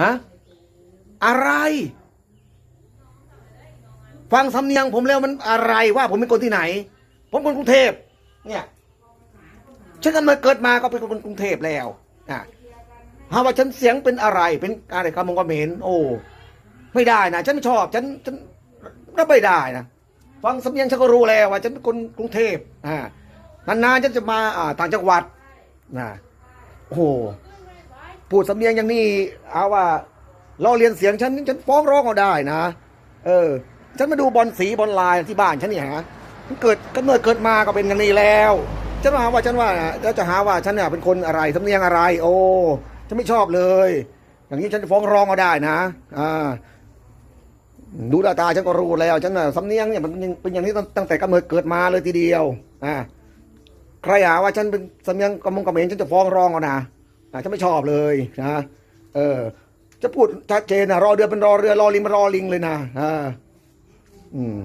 ฮะอะไร ฟังสำเนียงผมแล้วมันอะไรว่าผมเป็นคนที่ไหน ผมคนกรุงเทพเนี่ยฉันกำเนิดเกิดมาก็เป็นคนกรุงเทพแล้วอะหาว่าฉันเสียงเป็นอะไรเป็นอะไรคำมงคำเห็นโอ้ไม่ได้นะฉันไม่ชอบฉันฉันรับไม่ได้นะฟังสำเนียงฉันก็รู้แล้วว่าฉันเป็นคนกรุงเทพอ่านานๆฉันจะมาอ่าต่างจังหวัดนะโอ้ พูดสำเนียงอย่างนี้เอาว่าล้อเลียนเสียงฉันฉันฟ้องร้องเอาได้นะ เออ ฉันมาดูบอลสีบอลลายที่บ้านฉันเนี่ยฮะมันเกิดกำเนิดเกิดมาก็เป็นอย่างนี้แล้วจะมาหาว่าฉันว่าแล้วจะหาว่าฉันเนี่ยเป็นคนอะไรสำเนียงอะไร โอ้ฉันไม่ชอบเลย อย่างนี้ฉันฟ้องร้องเอาได้นะอ่าดูหน้าตาฉันก็รู้แล้วฉันน่ะสำเนียงเนี่ยมันเป็นอย่างนี้ตั้งแต่กำเนิดเกิดมาเลยทีเดียวอ่าใครหาว่าฉันเป็นสำเนียงกำมงกำเมรฉันจะฟ้องร้องเอานะอ่า ฉันไม่ชอบเลยนะเออ จะพูดชัดเจนนะรอเรือเป็นรอเรือรอลิงเป็นรอลิงเลยนะอ่าอืม